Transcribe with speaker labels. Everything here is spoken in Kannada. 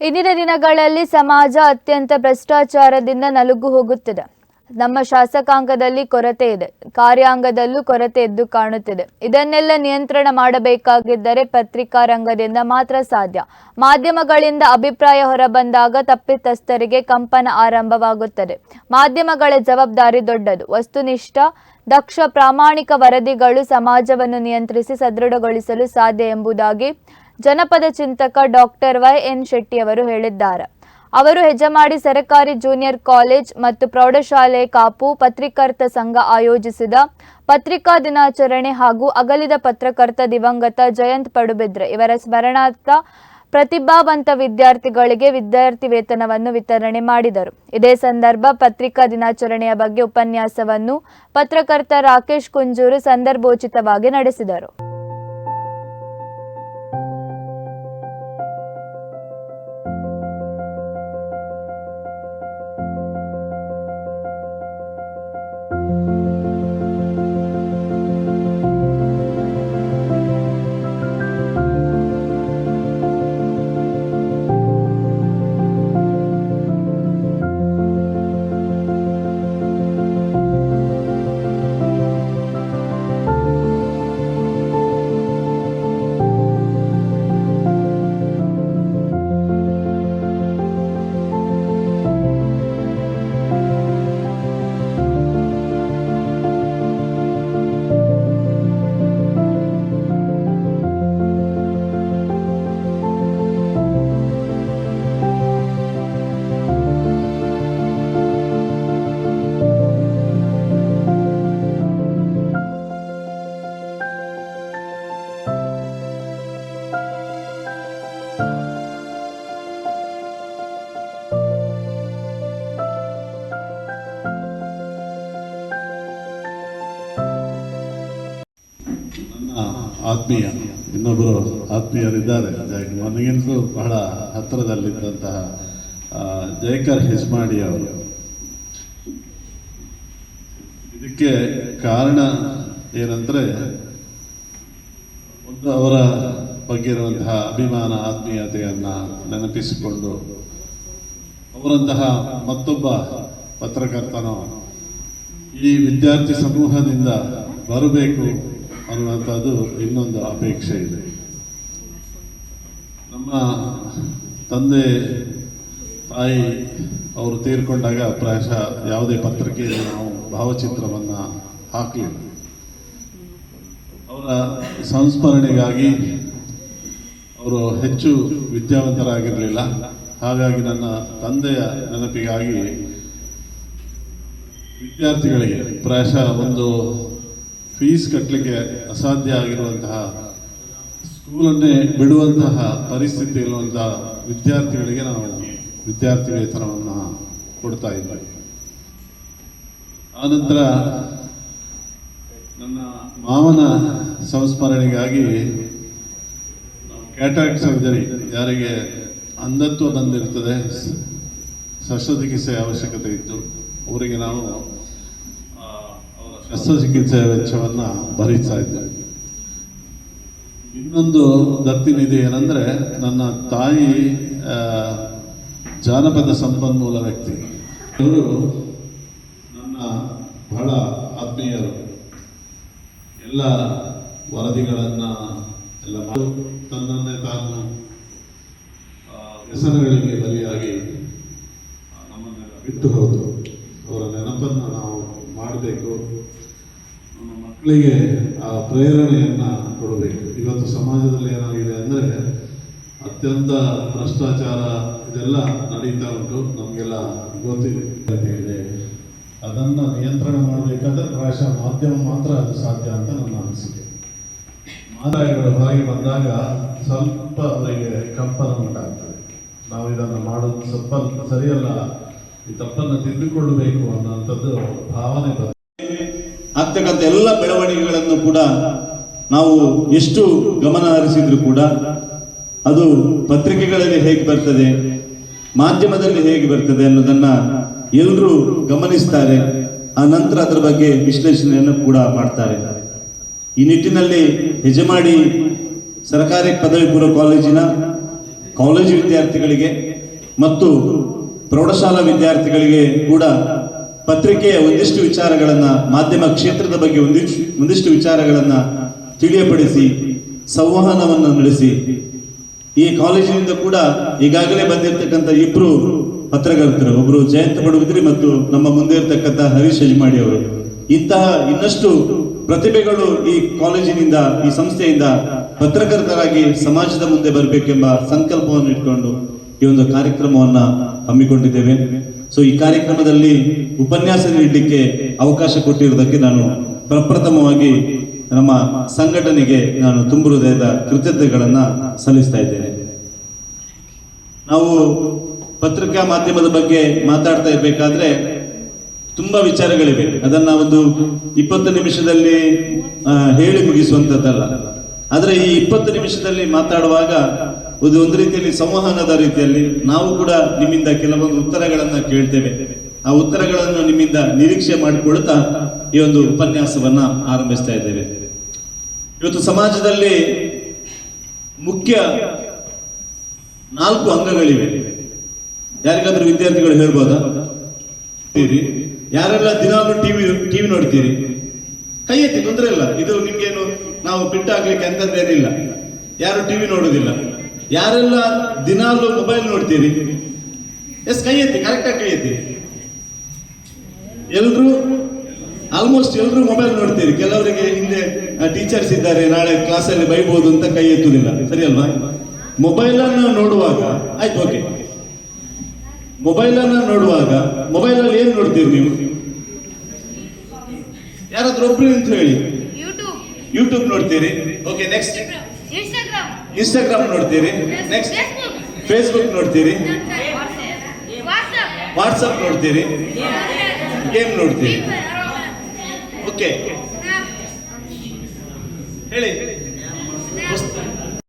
Speaker 1: ಇಂದಿನ ದಿನಗಳಲ್ಲಿ ಸಮಾಜ ಅತ್ಯಂತ ಭ್ರಷ್ಟಾಚಾರದಿಂದ ನಲುಗು ಹೋಗುತ್ತಿದೆ. ನಮ್ಮ ಶಾಸಕಾಂಗದಲ್ಲಿ ಕೊರತೆ ಇದೆ. ಕಾರ್ಯಾಂಗದಲ್ಲೂ ಕೊರತೆ ಎದ್ದು ಕಾಣುತ್ತಿದೆ. ಇದನ್ನೆಲ್ಲ ನಿಯಂತ್ರಣ ಮಾಡಬೇಕಾಗಿದ್ದರೆ ಪತ್ರಿಕಾ ರಂಗದಿಂದ ಮಾತ್ರ ಸಾಧ್ಯ. ಮಾಧ್ಯಮಗಳಿಂದ ಅಭಿಪ್ರಾಯ ಹೊರಬಂದಾಗ ತಪ್ಪಿತಸ್ಥರಿಗೆ ಕಂಪನ ಆರಂಭವಾಗುತ್ತದೆ. ಮಾಧ್ಯಮಗಳ ಜವಾಬ್ದಾರಿ ದೊಡ್ಡದು. ವಸ್ತುನಿಷ್ಠ, ದಕ್ಷ ಪ್ರಾಮಾಣಿಕ ವರದಿಗಳು ಸಮಾಜವನ್ನು ನಿಯಂತ್ರಿಸಿ ಸದೃಢಗೊಳಿಸಲು ಸಾಧ್ಯ ಎಂಬುದಾಗಿ ಜನಪದ ಚಿಂತಕ ಡಾಕ್ಟರ್ ವೈ ಎನ್ ಶೆಟ್ಟಿ ಅವರು ಹೇಳಿದ್ದಾರೆ. ಅವರು ಹೆಜಮಾಡಿ ಸರಕಾರಿ ಜೂನಿಯರ್ ಕಾಲೇಜ್ ಮತ್ತು ಪ್ರೌಢಶಾಲೆ ಕಾಪು ಪತ್ರಿಕರ್ತ ಸಂಘ ಆಯೋಜಿಸಿದ ಪತ್ರಿಕಾ ದಿನಾಚರಣೆ ಹಾಗೂ ಅಗಲಿದ ಪತ್ರಕರ್ತ ದಿವಂಗತ ಜಯಂತ್ ಪಡುಬಿದ್ರೆ ಇವರ ಸ್ಮರಣಾರ್ಥ ಪ್ರತಿಭಾವಂತ ವಿದ್ಯಾರ್ಥಿಗಳಿಗೆ ವಿದ್ಯಾರ್ಥಿ ವೇತನವನ್ನು ವಿತರಣೆ ಮಾಡಿದರು. ಇದೇ ಸಂದರ್ಭ ಪತ್ರಿಕಾ ದಿನಾಚರಣೆಯ ಬಗ್ಗೆ ಉಪನ್ಯಾಸವನ್ನು ಪತ್ರಕರ್ತ ರಾಕೇಶ್ ಕುಂಜೂರು ಸಂದರ್ಭೋಚಿತವಾಗಿ ನಡೆಸಿದರು.
Speaker 2: ಆತ್ಮೀಯ. ಇನ್ನೊಬ್ಬರು ಆತ್ಮೀಯರಿದ್ದಾರೆ. ನನಗಿಂತಲೂ ಬಹಳ ಹತ್ತಿರದಲ್ಲಿದ್ದಂತಹ ಜಯಕರ್ ಹೆಜ್ಮಾಡಿ ಅವರು. ಇದಕ್ಕೆ ಕಾರಣ ಏನಂದರೆ, ಒಂದು ಅವರ ಬಗ್ಗೆ ಇರುವಂತಹ ಅಭಿಮಾನ, ಆತ್ಮೀಯತೆಯನ್ನು ನೆನಪಿಸಿಕೊಂಡು, ಅವರಂತಹ ಮತ್ತೊಬ್ಬ ಪತ್ರಕರ್ತನು ಈ ವಿದ್ಯಾರ್ಥಿ ಸಮೂಹದಿಂದ ಬರಬೇಕು ಅನ್ನುವಂಥದ್ದು ಇನ್ನೊಂದು ಅಪೇಕ್ಷೆ ಇದೆ. ನಮ್ಮ ತಂದೆ, ತಾಯಿ ಅವರು ತೀರ್ಕೊಂಡಾಗ ಪ್ರಾಯಶಃ ಯಾವುದೇ ಪತ್ರಿಕೆಯಲ್ಲಿ ನಾವು ಭಾವಚಿತ್ರವನ್ನು ಹಾಕಲಿಲ್ಲ. ಅವರ ಸಂಸ್ಮರಣೆಗಾಗಿ ಅವರು ಹೆಚ್ಚು ವಿದ್ಯಾವಂತರಾಗಿರಲಿಲ್ಲ. ಹಾಗಾಗಿ ನನ್ನ ತಂದೆಯ ನೆನಪಿಗಾಗಿ ವಿದ್ಯಾರ್ಥಿಗಳಿಗೆ ಪ್ರಾಯಶಃ ಒಂದು ಫೀಸ್ ಕಟ್ಟಲಿಕ್ಕೆ ಅಸಾಧ್ಯ ಆಗಿರುವಂತಹ ಸ್ಕೂಲನ್ನೇ ಬಿಡುವಂತಹ ಪರಿಸ್ಥಿತಿ ಇರುವಂತಹ ವಿದ್ಯಾರ್ಥಿಗಳಿಗೆ ನಾವು ವಿದ್ಯಾರ್ಥಿ ವೇತನವನ್ನು ಕೊಡ್ತಾ ಇದ್ದೇವೆ. ಆನಂತರ ನನ್ನ ಮಾವನ ಸಂಸ್ಮರಣೆಗಾಗಿ ಕ್ಯಾಟಾಕ್ಟ್ ಸರ್ಜರಿ ಯಾರಿಗೆ ಅಂಧತ್ವ ಬಂದಿರ್ತದೆ ಶಸ್ತ್ರಚಿಕಿತ್ಸೆ ಶಸ್ತ್ರಚಿಕಿತ್ಸೆಯ ಅವಶ್ಯಕತೆ ಇತ್ತು ಅವರಿಗೆ ನಾವು ಶಸ್ತ್ರಚಿಕಿತ್ಸೆಯ ವೆಚ್ಚವನ್ನು ಭರಿಸ್ತಾ ಇದ್ದೇವೆ ಇನ್ನೊಂದು ದತ್ತಿ ಏನಂದರೆ, ನನ್ನ ತಾಯಿ ಜಾನಪದ ಸಂಪನ್ಮೂಲ ವ್ಯಕ್ತಿ. ಇವರು ನನ್ನ ಬಹಳ ಆತ್ಮೀಯರು. ಎಲ್ಲ ವರದಿಗಳನ್ನು ಎಲ್ಲ ತನ್ನನ್ನೇ ತಾನು ಹೆಸರುಗಳಿಗೆ ಬಲಿಯಾಗಿ ನಮ್ಮನ್ನೆಲ್ಲ ಬಿಟ್ಟು ಹೋದರು. ಅವರ ನೆನಪನ್ನು ನಾವು ನಮ್ಮ ಮಕ್ಕಳಿಗೆ ಆ ಪ್ರೇರಣೆಯನ್ನು ಕೊಡಬೇಕು. ಇವತ್ತು ಸಮಾಜದಲ್ಲಿ ಏನಾಗಿದೆ ಅಂದರೆ ಅತ್ಯಂತ ಭ್ರಷ್ಟಾಚಾರ ಇದೆಲ್ಲ ನಡೀತಾ ಉಂಟು. ನಮಗೆಲ್ಲ ಗೊತ್ತಿದೆ ಇದೆ ಅದನ್ನು ನಿಯಂತ್ರಣ ಮಾಡಬೇಕಾದ್ರೆ ಪ್ರಾಯಶಃ ಮಾಧ್ಯಮ ಮಾತ್ರ ಅದು ಸಾಧ್ಯ ಅಂತ ನನ್ನ ಅನಿಸಿಕೆ. ಮಾದಾಯಗಳು ಹೊರಗೆ ಬಂದಾಗ ಸ್ವಲ್ಪ ಅವರಿಗೆ ಕಂಪನ ಉಂಟಾಗ್ತದೆ. ನಾವು ಇದನ್ನು ಮಾಡೋದು ಸ್ವಲ್ಪ ಸರಿಯಲ್ಲ. ಈ ತಪ್ಪನ್ನು ತಿದ್ದುಕೊಳ್ಳಬೇಕು ಅನ್ನೋಂಥದ್ದು ಭಾವನೆ
Speaker 3: ಆಗ್ತಕ್ಕಂಥ ಎಲ್ಲ ಬೆಳವಣಿಗೆಗಳನ್ನು ಕೂಡ ನಾವು ಎಷ್ಟು ಗಮನ ಹರಿಸಿದ್ರು ಕೂಡ ಅದು ಪತ್ರಿಕೆಗಳಲ್ಲಿ ಹೇಗೆ ಬರ್ತದೆ, ಮಾಧ್ಯಮದಲ್ಲಿ ಹೇಗೆ ಬರ್ತದೆ ಅನ್ನೋದನ್ನ ಎಲ್ಲರೂ ಗಮನಿಸ್ತಾರೆ. ಆ ನಂತರ ಅದರ ಬಗ್ಗೆ ವಿಶ್ಲೇಷಣೆಯನ್ನು ಕೂಡ ಮಾಡ್ತಾರೆ. ಈ ನಿಟ್ಟಿನಲ್ಲಿ ಹೆಜಮಾಡಿ ಸರ್ಕಾರಿ ಪದವಿ ಪೂರ್ವ ಕಾಲೇಜಿನ ಕಾಲೇಜು ವಿದ್ಯಾರ್ಥಿಗಳಿಗೆ ಮತ್ತು ಪ್ರೌಢಶಾಲಾ ವಿದ್ಯಾರ್ಥಿಗಳಿಗೆ ಕೂಡ ಪತ್ರಿಕೆಯ ಒಂದಿಷ್ಟು ವಿಚಾರಗಳನ್ನ ಮಾಧ್ಯಮ ಕ್ಷೇತ್ರದ ಬಗ್ಗೆ ಒಂದಿಷ್ಟು ಒಂದಿಷ್ಟು ವಿಚಾರಗಳನ್ನ ತಿಳಿಯಪಡಿಸಿ, ಸಂವಹನವನ್ನು ನಡೆಸಿ, ಈ ಕಾಲೇಜಿನಿಂದ ಕೂಡ ಈಗಾಗಲೇ ಬಂದಿರತಕ್ಕಂಥ ಇಬ್ಬರು ಪತ್ರಕರ್ತರು, ಒಬ್ರು ಜಯಂತ ಪಡುವುದ್ರಿ ಮತ್ತು ನಮ್ಮ ಮುಂದೆ ಇರತಕ್ಕಂಥ ಹರೀಶ್ ಯಜಮಾಡಿ ಅವರು. ಇಂತಹ ಇನ್ನಷ್ಟು ಪ್ರತಿಭೆಗಳು ಈ ಕಾಲೇಜಿನಿಂದ, ಈ ಸಂಸ್ಥೆಯಿಂದ ಪತ್ರಕರ್ತರಾಗಿ ಸಮಾಜದ ಮುಂದೆ ಬರಬೇಕೆಂಬ ಸಂಕಲ್ಪವನ್ನು ಇಟ್ಕೊಂಡು ಈ ಒಂದು ಕಾರ್ಯಕ್ರಮವನ್ನ ಹಮ್ಮಿಕೊಂಡಿದ್ದೇವೆ. ಸೊ ಈ ಕಾರ್ಯಕ್ರಮದಲ್ಲಿ ಉಪನ್ಯಾಸ ನೀಡಲಿಕ್ಕೆ ಅವಕಾಶ ಕೊಟ್ಟಿರುವುದಕ್ಕೆ ನಾನು ಪ್ರಪ್ರಥಮವಾಗಿ ನಮ್ಮ ಸಂಘಟನೆಗೆ ನಾನು ತುಂಬು ಹೃದಯದ ಕೃತಜ್ಞತೆಗಳನ್ನ ಸಲ್ಲಿಸ್ತಾ ಇದ್ದೇನೆ. ನಾವು ಪತ್ರಿಕಾ ಮಾಧ್ಯಮದ ಬಗ್ಗೆ ಮಾತಾಡ್ತಾ ಇರಬೇಕಾದ್ರೆ ತುಂಬಾ ವಿಚಾರಗಳಿವೆ. ಅದನ್ನ ಒಂದು ಇಪ್ಪತ್ತು ನಿಮಿಷದಲ್ಲಿ ಹೇಳಿ ಮುಗಿಸುವಂಥದ್ದಲ್ಲ ಆದರೆ ಈ ಇಪ್ಪತ್ತು ನಿಮಿಷದಲ್ಲಿ ಮಾತಾಡುವಾಗ ಒಂದು ಒಂದು ರೀತಿಯಲ್ಲಿ ಸಂವಹನದ ರೀತಿಯಲ್ಲಿ ನಾವು ಕೂಡ ನಿಮ್ಮಿಂದ ಕೆಲವೊಂದು ಉತ್ತರಗಳನ್ನು ಕೇಳ್ತೇವೆ. ಆ ಉತ್ತರಗಳನ್ನು ನಿಮ್ಮಿಂದ ನಿರೀಕ್ಷೆ ಮಾಡಿಕೊಳ್ತಾ ಈ ಒಂದು ಉಪನ್ಯಾಸವನ್ನ ಆರಂಭಿಸ್ತಾ ಇದ್ದೇವೆ. ಇವತ್ತು ಸಮಾಜದಲ್ಲಿ ಮುಖ್ಯ ನಾಲ್ಕು ಅಂಗಗಳಿವೆ. ಯಾರಿಗಾದ್ರೂ ವಿದ್ಯಾರ್ಥಿಗಳು ಹೇಳ್ಬೋದಾ? ಯಾರೆಲ್ಲ ದಿನಾಲು ಟಿವಿ ಟಿವಿ ನೋಡ್ತೀರಿ? ಕೈ ಎತ್ತಿ ತೊಂದರೆ ಇಲ್ಲ. ಇದು ನಿಮ್ಗೇನು ನಾವು ಬಿಟ್ಟು ಹಾಕ್ಲಿಕ್ಕೆ ಅಂತದ್ದೇನಿಲ್ಲ ಯಾರು ಟಿವಿ ನೋಡುದಿಲ್ಲ. ಯಾರೆಲ್ಲ ದಿನಾಲು ಮೊಬೈಲ್ ನೋಡ್ತೀರಿ? ಎಸ್ ಕೈ ಎತ್ತಿ ಕರೆಕ್ಟಾಗಿ ಕೈ ಎತ್ತಿ. ಎಲ್ರು? ಆಲ್ಮೋಸ್ಟ್ ಎಲ್ರು ಮೊಬೈಲ್ ನೋಡ್ತೀರಿ. ಕೆಲವರಿಗೆ ಹಿಂದೆ ಟೀಚರ್ಸ್ ಇದ್ದಾರೆ ನಾಳೆ ಕ್ಲಾಸಲ್ಲಿ ಬೈಬಹುದು ಅಂತ ಕೈ ಎತ್ತುದಿಲ್ಲ ಸರಿ ಅಲ್ವಾ? ಮೊಬೈಲ್ ಅನ್ನು ನೋಡುವಾಗ ಆಯ್ತು ಓಕೆ ಮೊಬೈಲ್ ಅನ್ನ ನೋಡುವಾಗ ಮೊಬೈಲ್ ಅಲ್ಲಿ ಏನ್ ನೋಡ್ತೀರಿ ನೀವು? ಯಾರಾದ್ರೂ ಒಬ್ರು ಅಂತ ಹೇಳಿ.
Speaker 4: ಯೂಟ್ಯೂಬ್
Speaker 3: ನೋಡ್ತೀರಿ. ಓಕೆ ನೆಕ್ಸ್ಟ್
Speaker 4: ಇನ್ಸ್ಟಾಗ್ರಾಮ್
Speaker 3: ನೋಡ್ತೀರಿ? ನೆಕ್ಸ್ಟ್ ಫೇಸ್ಬುಕ್ ನೋಡ್ತೀರಿ? ವಾಟ್ಸಪ್ ನೋಡ್ತೀರಿ? ಗೇಮ್ ನೋಡ್ತೀರಿ? ಓಕೆ ಹೇಳಿ.